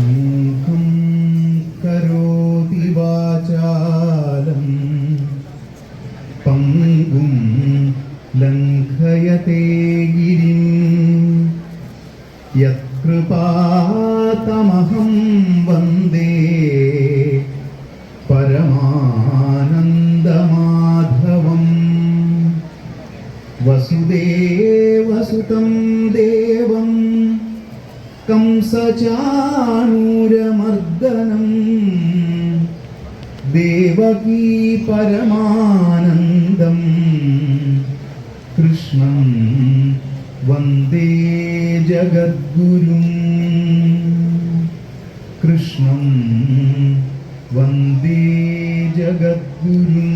മൂകം കരോതി വാചാലം പങ്കും ലംഘയത്തെ ഗിരിം. യത്കൃപാതമഹം വന്ദേ कंसचाणूरमर्दनं देवकी परमानन्दं कृष्णं वन्दे जगद्गुरुम् कृष्णं वन्दे जगद्गुरुम्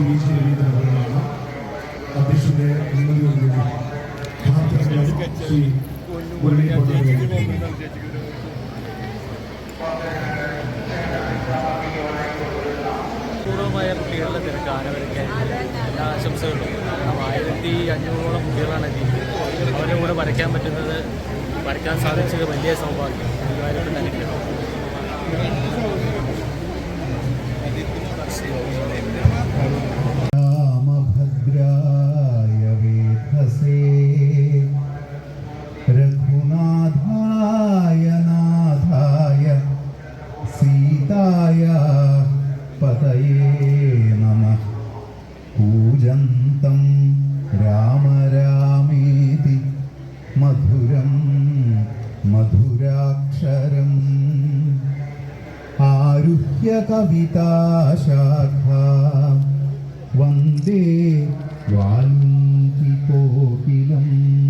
ശ്രീ വി സി രവീന്ദ്രനാണ് അദ്ദേഹത്തിന്റെ അനുമതിയോടുകൂടി ഭാഗത്തുള്ള ശ്രീ മുരളി പൂർവമായ കുട്ടികളുടെ തിരക്ക് ആനവരൊക്കെ എല്ലാ ആശംസകളും. ആയിരത്തി അഞ്ഞൂറോളം കുട്ടികളാണ് എത്തിയത് അവരുടെ കൂടെ വരയ്ക്കാൻ പറ്റുന്നത് വരയ്ക്കാൻ സാധിച്ചത് വലിയ സൗഭാഗ്യം. കാര്യത്തിൽ അനുഗ്രഹം. മധുരാക്ഷരം ആരുഹ്യ കവിതാശാഖ വന്ദേ വാൽമീകികോകിലം ശ്രീരാമ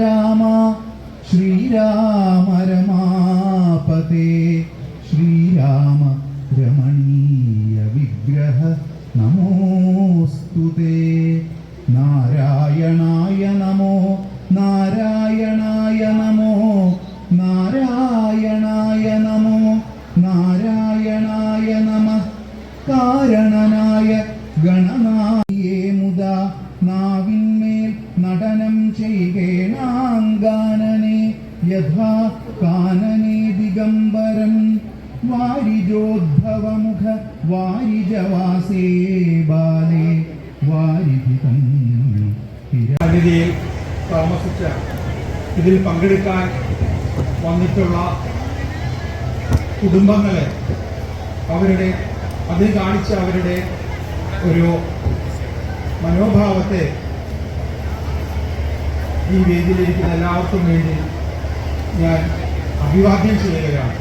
കാനനെ ദിഗംബരം വാരിജോദ്ഭവമുഖ വാരിജവാസേ ബാലേ വാരിധികം സന്നിധിയിൽ താമസിച്ച ഇതിൽ പങ്കെടുക്കാൻ വന്നിട്ടുള്ള കുടുംബങ്ങളെ അവരുടെ അതിൽ കാണിച്ച അവരുടെ ഒരു മനോഭാവത്തെ ഈ വേദിയിലിരിക്കുന്ന എല്ലാവർക്കും വേണ്ടി ഞാൻ അഭിവാദ്യം ചെയ്യുകയാണ്.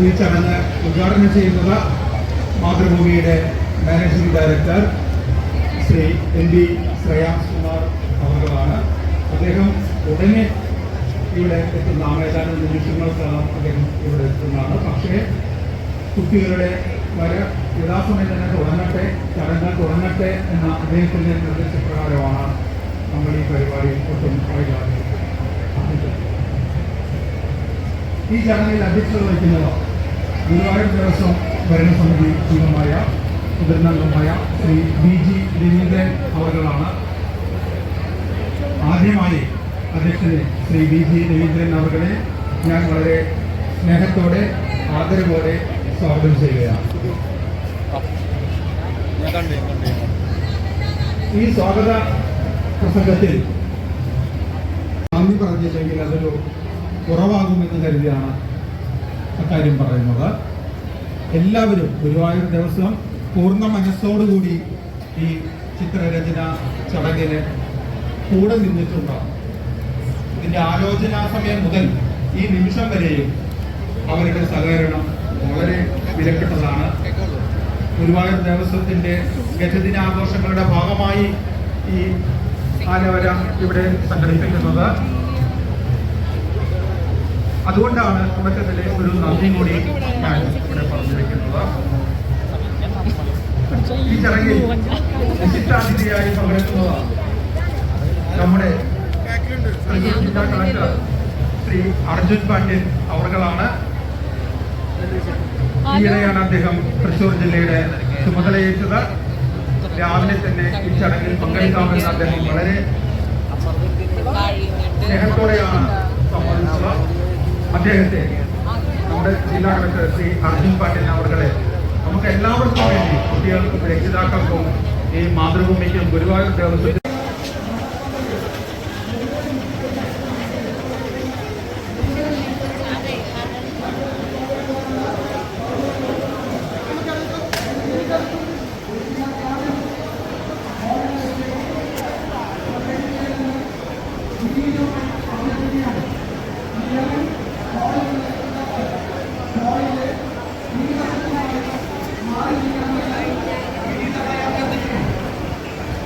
ഈ ചടങ്ങ് ഉദ്ഘാടനം ചെയ്യുന്നത് മാതൃഭൂമിയുടെ managing director Shri N B Shreyams Kumar അവർകളാണ് അദ്ദേഹം ഉടനെ ഇവിടെ എത്തുന്ന ഏതാനും നിമിഷങ്ങൾക്കകം അദ്ദേഹം ഇവിടെ എത്തുന്നതാണ്. പക്ഷേ കുട്ടികളുടെ വര യഥാസമയം തന്നെ തുടങ്ങട്ടെ ചടങ്ങ് തുടങ്ങട്ടെ എന്ന അദ്ദേഹത്തിന്റെ നിർദ്ദേശപ്രകാരമാണ് നമ്മൾ ഈ പരിപാടി ഒട്ടും പറയാതെ ഈ ചടങ്ങിൽ അധ്യക്ഷത വഹിക്കുന്നത് ഗുരുവായൂർ ദേവസ്വം ഭരണസമിതി അംഗമായ മുതിർന്ന അംഗമായ ശ്രീ ബി ജി രവീന്ദ്രൻ അവരുകളാണ്. ആദ്യമായി അധ്യക്ഷനെ ശ്രീ ബി ജി രവീന്ദ്രൻ അവർകളെ ഞാൻ വളരെ സ്നേഹത്തോടെ ആദരവോടെ സ്വാഗതം ചെയ്യുകയാണ്. ഈ സ്വാഗത പ്രസംഗത്തിൽ നന്ദി പറഞ്ഞില്ലെങ്കിൽ അതൊരു കുറവാകുമെന്ന് കരുതിയാണ് അക്കാര്യം പറയുന്നത്. എല്ലാവരും ഗുരുവായൂർ ദിവസം പൂർണ മനസ്സോടുകൂടി ഈ ചിത്രരചന ചടങ്ങിന് കൂടെ നിന്നിട്ടുണ്ടാവും ഇതിന്റെ ആലോചനാ സമയം മുതൽ ഈ നിമിഷം വരെയും അവരുടെ സഹകരണം വളരെ വിലപ്പെട്ടതാണ്. ഗുരുവായൂർ ദേവസ്വത്തിന്റെ ഗജദിനാഘോഷങ്ങളുടെ ഭാഗമായി ഈ ആലവര ഇവിടെ സംഘടിപ്പിക്കുന്നത്. അതുകൊണ്ടാണ് തുടക്കത്തിലെ ഒരു നന്ദി കൂടി ഞാൻ ഇവിടെ പറഞ്ഞു വെക്കുന്നത് ഈ ചടങ്ങിൽ വിശിഷ്ടാതിഥിയായി പങ്കെടുക്കുന്നതാണ് നമ്മുടെ ജില്ലാ കളക്ടർ ശ്രീ അർജുൻ പാണ്ഡ്യൻ അവർകളാണ്. ഈയിടെയാണ് അദ്ദേഹം തൃശൂർ ജില്ലയുടെ ചുമതലയേറ്റത്. രാവിലെ തന്നെ ഈ ചടങ്ങിൽ പങ്കെടുക്കാമെന്ന് അദ്ദേഹം വളരെ സ്നേഹത്തോടെയാണ് സമ്മതിച്ചത്. അദ്ദേഹത്തെ നമ്മുടെ ജില്ലാ കളക്ടർ ശ്രീ അർജുൻ പാണ്ഡ്യൻ അവർകളെ നമുക്ക് എല്ലാവർക്കും വേണ്ടി കുട്ടികൾക്കും രക്ഷിതാക്കൾക്കും ഈ മാതൃഭൂമിക്കും ഗുരുവായൂർ ദേവസ്വത്തിൽ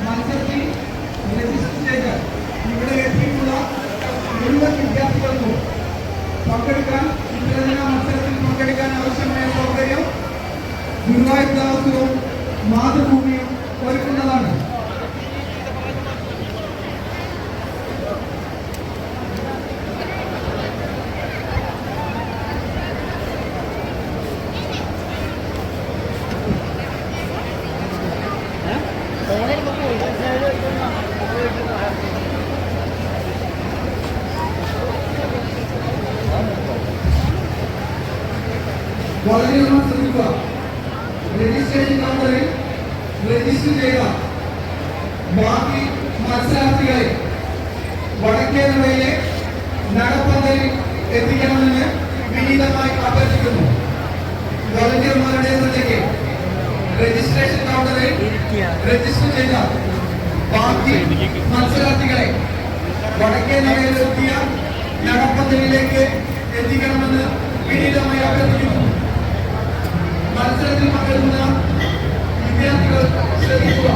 മത്സരത്തിൽ രജിസ്റ്റർ ചെയ്ത് ഇവിടെ എത്തിയിട്ടുള്ള മുഴുവൻ വിദ്യാർത്ഥികൾക്കും പങ്കെടുക്കാൻ ചിത്രരചന മത്സരത്തിൽ പങ്കെടുക്കാൻ ആവശ്യമായ സൗകര്യം ഗുരുവായൂർ ദേവസ്വവും മാതൃഭൂമിയും ഒരുക്കുന്നതാണ്. രജിസ്ട്രേഷൻ നമ്പറിൽ രജിസ്റ്റർ ചെയ്ത ബാക്കി മത്സരാർത്ഥികളെ വടക്കേനടയിലെ നടപ്പന്തലിൽ എത്തിക്കണമെന്ന് വിനീതമായി അഭ്യർത്ഥിക്കുന്നു. വോളണ്ടിയർമാരുടെ നിലയ്ക്ക് രജിസ്ട്രേഷൻ കൗണ്ടറിൽ രജിസ്റ്റർ ചെയ്ത ബാക്കി മത്സരാർത്ഥികളെ വടക്കേ എത്തിയ നടപ്പന്തലിലേക്ക് എത്തിക്കണമെന്ന് വിനീതമായി അഭ്യർത്ഥിക്കുന്നു. മത്സരത്തിൽ പങ്കെടുക്കുന്ന വിദ്യാർത്ഥികൾ ശ്രദ്ധിക്കുക.